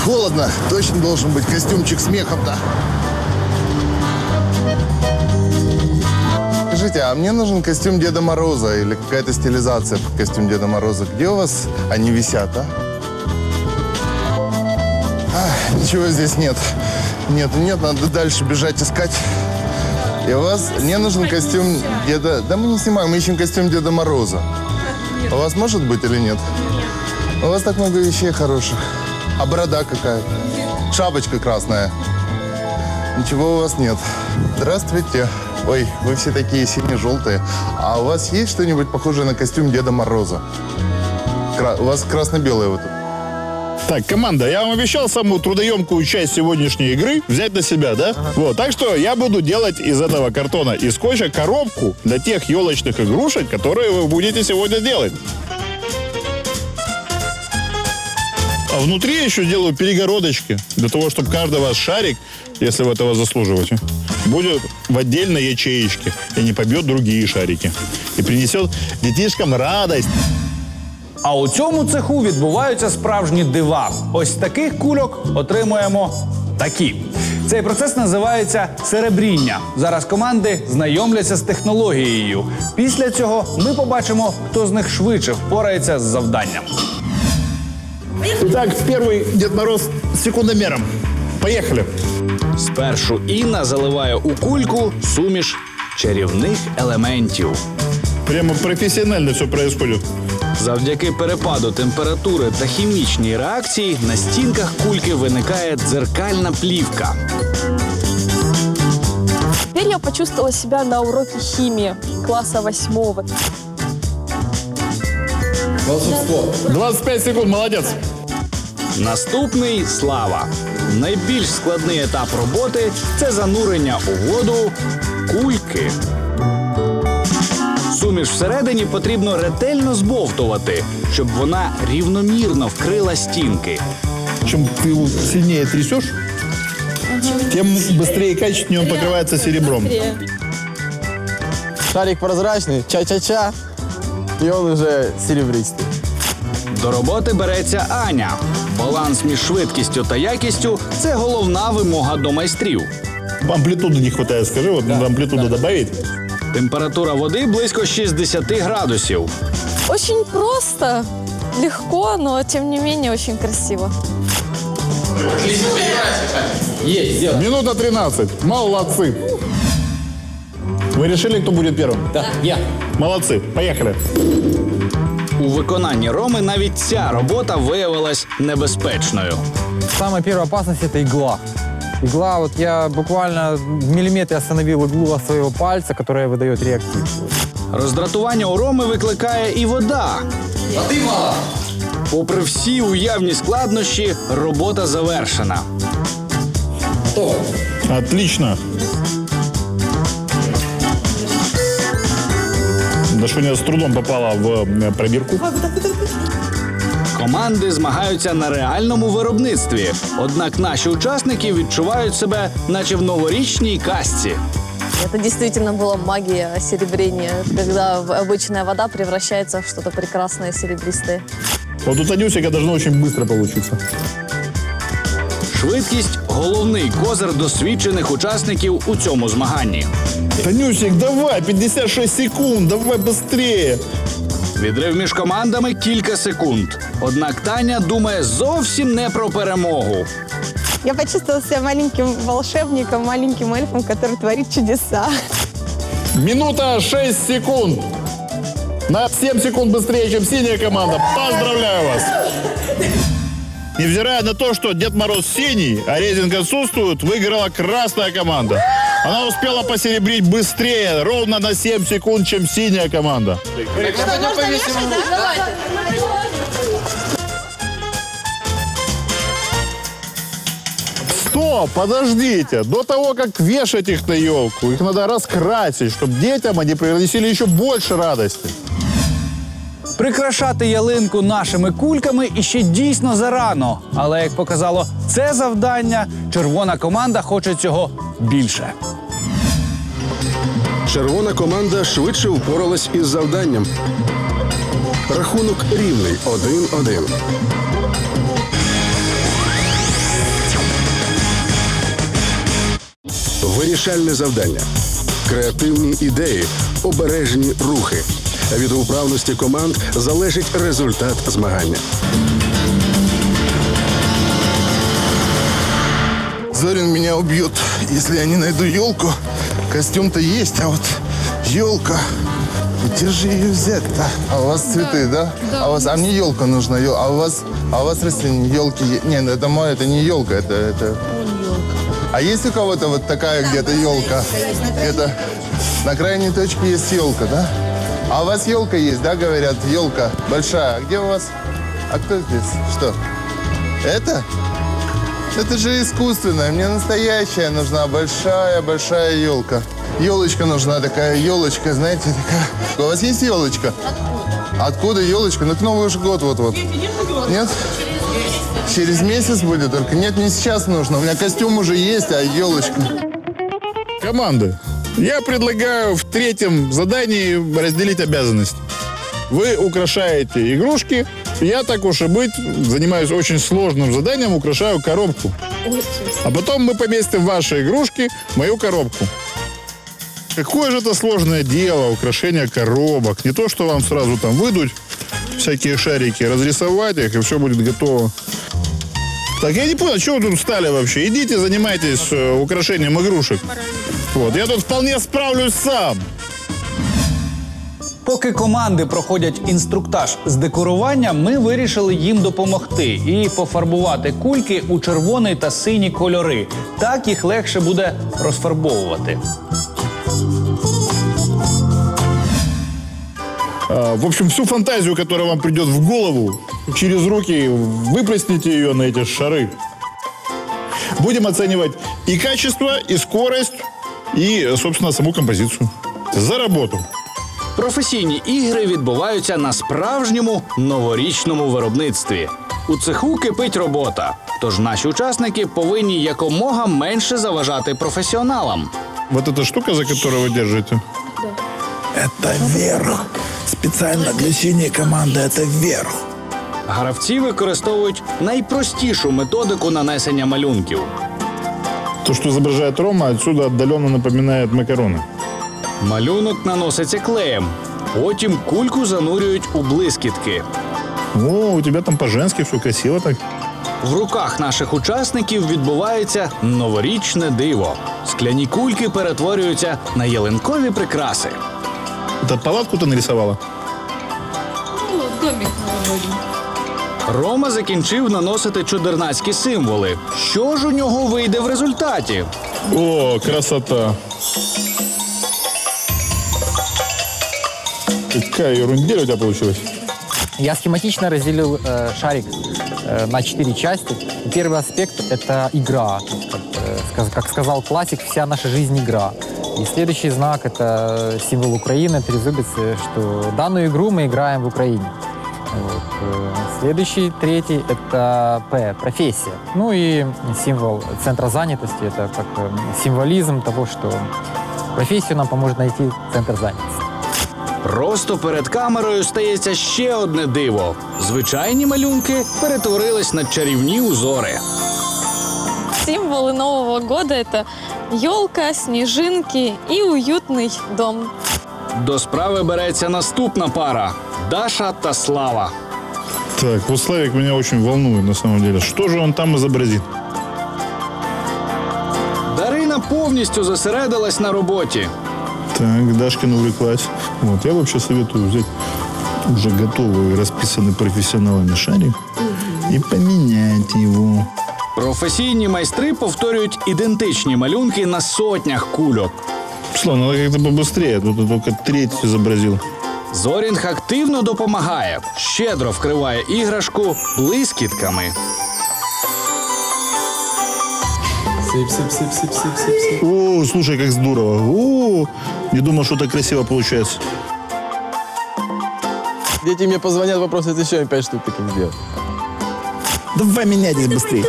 холодно. Точно должен быть костюмчик с мехом-то. Скажите, а мне нужен костюм Деда Мороза или какая-то стилизация под костюм Деда Мороза. Где у вас они висят, а? А, ничего здесь нет. Нет, нет, надо дальше бежать искать. И у вас мне нужен костюм Деда... Да мы не снимаем, мы ищем костюм Деда Мороза. У вас может быть или нет? У вас так много вещей хороших. А борода какая? Шапочка красная. Ничего у вас нет. Здравствуйте. Ой, вы все такие сине-желтые. А у вас есть что-нибудь похожее на костюм Деда Мороза? Кра- у вас красно-белое вот тут. Так, команда, я вам обещал самую трудоемкую часть сегодняшней игры взять на себя, да? Вот, так что я буду делать из этого картона и скотча коробку для тех елочных игрушек, которые вы будете сегодня делать. А внутри я еще делаю перегородочки, для того, чтобы каждый ваш шарик, если вы этого заслуживаете, будет в отдельной ячеечке и не побьет другие шарики. И принесет детишкам радость. А у цьому цеху відбуваються справжні дива. Ось з таких кульок отримуємо такі. Цей процес називається серебріння. Зараз команди знайомляться з технологією. Після цього ми побачимо, хто з них швидше впорається з завданням. Итак, первый Дед Мороз с секундомером. Поехали. Спершу Інна заливає у кульку суміш чарівних елементів. Прямо профессионально все происходит. Завдяки перепаду температури та хімічній реакції на стінках кульки виникає дзеркальна плівка. Теперь я почувствовала себя на уроке химии класса восьмого. 25 секунд, молодец. Наступний слава. Найбільш складний етап роботи це занурення у воду кульки. Суміш всередині потрібно ретельно збовтувати, щоб вона рівномірно вкрила стінки. Чем ты его сильнее трясешь, тем быстрее и качественнее он покрывается серебром. Шарик прозрачный, ча-ча-ча, и он уже серебристый. До роботи береться Аня. Баланс між швидкістю та якістю це головна вимога до майстрів. Амплитуды не хватает, скажи, вот надо амплитуду добавить. Температура води близько 60 градусів. Очень просто, легко, но тем не менее очень красиво. Минута 13. Молодцы. Вы решили, кто будет первым? Да, я. Молодцы. Поехали. У виконанні Роми навіть ця робота виявилась небезпечною. Самая первая опасность – это игла. Игла, вот я буквально в миллиметре остановил иглу от своего пальца, которая выдает реактив. Роздратування у Роми викликає і вода. Води мало. Попри всі уявні складнощі, робота завершена. Отлично. Дашуня с трудом попала в э, пробирку. Команди змагаються на реальному виробництві. Однак наші учасники відчувають себе, наче в новорічній казці. Это действительно была магия серебрения, когда в- обычная вода превращается в что-то прекрасное серебристое. Вот у Танюсика должно очень быстро получиться. Швидкість головний козир досвідчених учасників у цьому змаганні. Танюсик, давай, 56 секунд, давай быстрее. Відрив між командами кілька секунд. Однак Таня думає зовсім не про перемогу. Я почувствовала себя маленьким волшебником, маленьким эльфом, который творит чудеса. Минута 6 секунд. На 7 секунд быстрее, чем синяя команда. Поздравляю вас. Невзирая на то, что Дед Мороз синий, а резинг отсутствует, выиграла красная команда. Она успела посеребрить быстрее, ровно на 7 секунд, чем синяя команда. Стоп, подождите. До того, как вешать их на елку, их надо раскрасить, чтобы детям они приносили еще больше радости. Прикрашати ялинку нашими кульками іще дійсно зарано. Але як показало це завдання, червона команда хоче цього більше. Червона команда швидше впоралась із завданням. Рахунок рівний 1-1. Вирішальне завдання. Креативні ідеї, обережні рухи. Від управності команд залежить результат змагання. Зорин меня убьет, если я не найду елку. Костюм-то есть, а вот елка. Где же ее взять-то? А у вас цветы, да? А у вас, а мне елка нужна. ел- А у вас, а у вас растения, елки. Не, ну это мое, это не елка, это, это. А есть у кого-то вот такая где-то елка? Это на крайней точке есть елка, да? А у вас елка есть, да, говорят, елка большая. А где у вас? А кто здесь? Что? Это? Это же искусственная. Мне настоящая нужна большая-большая елка. Елочка нужна такая, елочка, знаете, такая. У вас есть елочка? Откуда елочка? Ну, к Новый же год вот-вот. Нет? Через месяц будет только? Нет, не сейчас нужно. У меня костюм уже есть, а елочка... Команды, я предлагаю в третьем задании разделить обязанность. Вы украшаете игрушки, я так уж и быть занимаюсь очень сложным заданием, украшаю коробку. А потом мы поместим ваши игрушки в мою коробку. Какое же это сложное дело, украшение коробок. Не то, что вам сразу там выдуть всякие шарики, разрисовать их, и все будет готово. Так, я не понял, что вы тут встали вообще? Идите, занимайтесь э, украшением игрушек. Вот, я тут вполне справлюсь сам. Поки команди проходять інструктаж з декорування, ми вирішили їм допомогти і пофарбувати кульки у червоний та синій кольори. Так їх легше буде розфарбовувати. А, В общем, всю фантазию, которая вам придет в голову, через руки выплесните ее на эти шары. Будем оценивать и качество, и скорость, и, собственно, саму композицию. За работу. Професійні ігри відбуваються на справжньому новорічному виробництві. У цеху кипить робота. Тож наші учасники повинні якомога менше заважати професіоналам. Вот эта штука, за которую вы держите. Это вверх. Специально для синей команды это вверх. Гравці використовують найпростішу методику нанесення малюнків. То, что изображает Рома, отсюда отдаленно напоминает макароны. Малюнок наноситься клеєм. Потім кульку занурюють у блискітки. О, у тебя там по-женски все красиво так. В руках наших учасників відбувається новорічне диво. Скляні кульки перетворюються на ялинкові прикраси. Это палатку ты нарисовала? Рома закінчив наносити чудернацькі символи. Що ж у нього вийде в результаті? О, красота. Какая ерундель у тебя получилась. Я схематично разделил э, шарик э, на четыре части. И Первый аспект — это игра. Как, э, сказ- как сказал классик, вся наша жизнь — игра. И следующий знак — это символ Украины, трезубец, э, что данную игру мы играем в Украине. Вот. э, Следующий, третий — это П — профессия. Ну и символ центра занятости — это как э, символизм того, что профессию нам поможет найти центр занятости. Просто перед камерою стається ще одне диво. Звичайні малюнки перетворились на чарівні узори. Символы Нового года – это елка, снежинки и уютный дом. До справи береться наступна пара Даша та Слава. Так, вот Славик меня очень волнует на самом деле. Что же он там изобразит? Дарина повністю зосередилась на роботі. Так, Дашкина увлеклась. Вот, я вообще советую взять уже готовый, расписанный профессионалами шарик и поменять его. Професійні майстри повторюють ідентичні малюнки на сотнях кульок. Слав, надо как-то побыстрее, тут ты только треть изобразил. Зорінг активно допомагає, щедро вкриває іграшку блискітками. О, слушай, как здорово. О, не думал, что так красиво получается. Дети мне позвонят, попросят еще им пять штук таких сделать. Давай меняйтесь быстрее.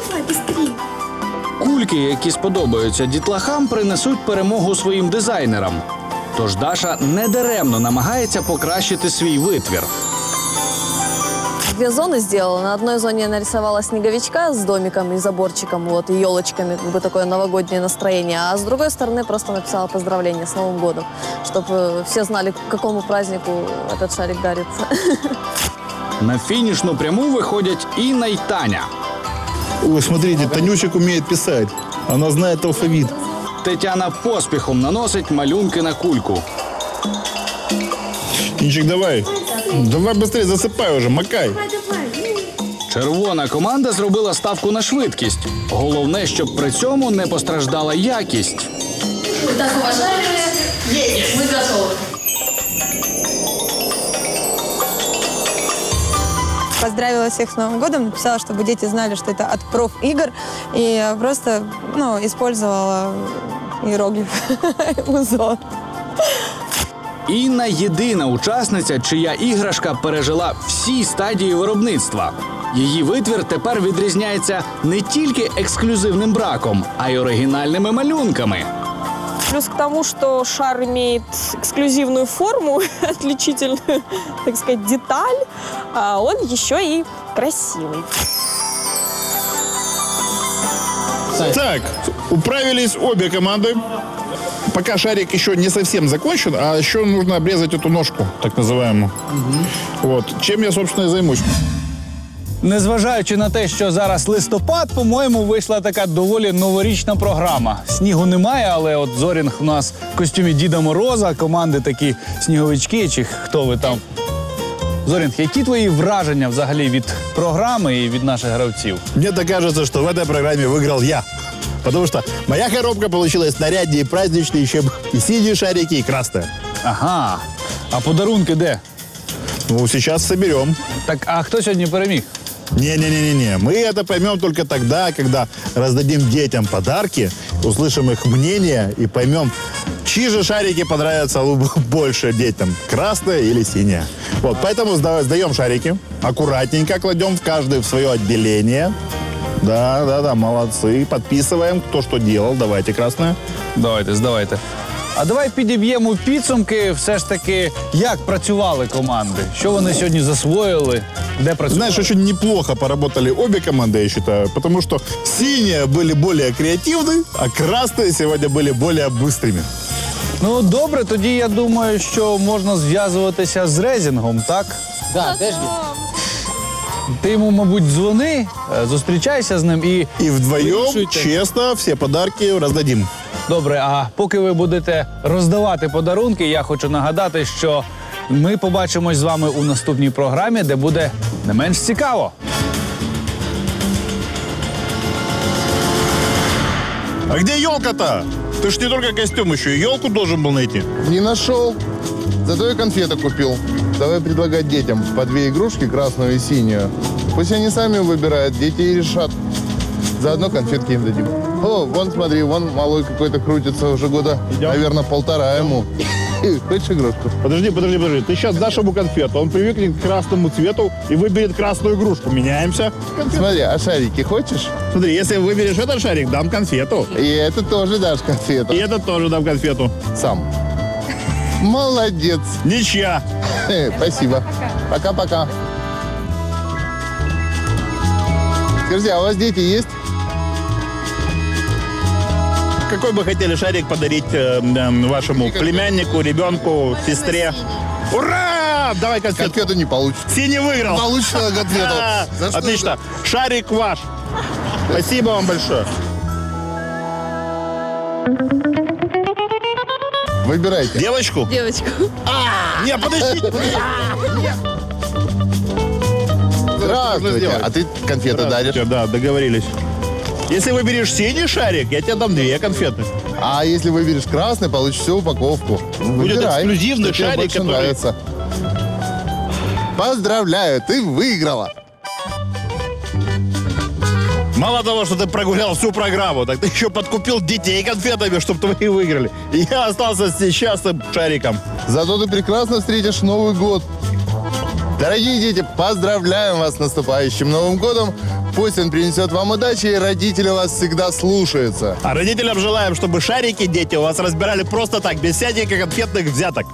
Кульки, які сподобаються дітлахам, принесуть перемогу своїм дизайнерам. Тож Даша недаремно намагається покращити свій витвір. две зоны сделала. На одной зоне я нарисовала снеговичка с домиком и заборчиком, вот, и елочками, как бы такое новогоднее настроение. А с другой стороны просто написала поздравления с Новым годом, чтобы все знали, к какому празднику этот шарик дарится. На фінішну пряму виходять Інна й Таня. Ой, смотрите, Танюсик умеет писать. Она знает алфавит. Тетяна поспіхом наносить малюнки на кульку. Ничек, давай. Давай быстрее засыпай уже, макай. Червона команда зробила ставку на швидкість. Головне, щоб при цьому не постраждала якість. Так, уважаемые, мы готовы. Поздравила всех с Новым годом, написала, чтобы дети знали, что это от проф-игр. И просто ну, использовала иероглиф узор. Інна єдина учасниця, чия іграшка пережила всі стадії виробництва. Її витвір тепер відрізняється не тільки ексклюзивним браком, а й оригінальними малюнками. Плюс к тому, что шар имеет эксклюзивную форму, отличительную, так сказать, деталь, а он еще и красивый. Так, управились обе команды. Пока шарик еще не совсем закончен, а еще нужно обрезать эту ножку, так называемую. Вот. Чем я, собственно, и займусь. Незважаючи на те, що зараз листопад, по-моєму, вийшла така доволі новорічна програма. Снігу немає, але от Зорінг у нас в костюмі Діда Мороза, команди такі сніговички, чи хто ви там. Зорінг, які твої враження взагалі від програми і від наших гравців? Мне так кажется, что в этой программе выиграл я. Потому что моя коробка получилась наряднее и праздничнее, чем и синие шарики, и красные. Ага. А подарунки де? Ну, сейчас соберем. Так, а хто сьогодні переміг? Не-не-не-не, мы это поймем только тогда, когда раздадим детям подарки, услышим их мнение и поймем, чьи же шарики понравятся больше детям, красные или синие. Вот, поэтому сда- сдаем шарики, аккуратненько кладем в каждый в свое отделение. Да, да, да, молодцы. Подписываем, кто что делал. Давайте красное. Давайте, здавайте. А давай підіб'ємо підсумки, все ж таки, як працювали команди, що вони сьогодні засвоїли, де працювали. Знаешь, очень неплохо поработали обе команды, я считаю, потому что синие были более креативны, а красные сегодня были более быстрыми. Ну добре, тоді я думаю, що можна зв'язуватися з резінгом, так? Да, подожди. Ти йому, мабуть, дзвони, е, зустрічайся з ним і. И вдвоем, Вирішуйте. честно, все подарки раздадим. Добре, а поки ви будете роздавати подарунки, я хочу нагадати, що ми побачимось з вами у наступній програмі, де буде не менш цікаво. А где елка-то? Ты ж не только костюм, еще и елку должен был найти. Не нашел. Зато и конфеты купил. Давай предлагать детям по две игрушки, красную и синюю. Пусть они сами выбирают, дети и решат. Заодно конфетки им дадим. О, вон смотри, вон малой какой-то крутится уже года, наверное, полтора ему. Хочешь игрушку? Подожди, подожди, подожди. Ты сейчас дашь ему конфету, он привыкнет к красному цвету и выберет красную игрушку. Меняемся. Смотри, а шарики хочешь? Смотри, если выберешь этот шарик, дам конфету. И это тоже дашь конфету. И этот тоже дам конфету. Сам. Молодец. Ничья. Э, Спасибо. Пока-пока. Скажите, а у вас дети есть? Какой бы хотели шарик подарить э, э, вашему племяннику, ребенку, сестре? Ура! Давай конфету. Конфету не получишь. Синий выиграл. Получишь конфету. А, Отлично. Шарик ваш. Спасибо вам большое. Выбирайте. Девочку? Девочку. Не, подождите. Здравствуйте. А ты конфеты даришь? Да, договорились. Если выберешь синий шарик, я тебе дам две конфеты. А если выберешь красный, получишь всю упаковку. Будет Выбирай, эксклюзивный что тебе шарик, больше который- нравится. Поздравляю, ты выиграла. Мало того, что ты прогулял всю программу, так ты еще подкупил детей конфетами, чтобы твои выиграли. И я остался с несчастным шариком. Зато ты прекрасно встретишь Новый год. Дорогие дети, поздравляем вас с наступающим Новым годом. Пусть он принесет вам удачи, и родители вас всегда слушаются. А родителям желаем, чтобы шарики дети у вас разбирали просто так, без всяких конфетных взяток.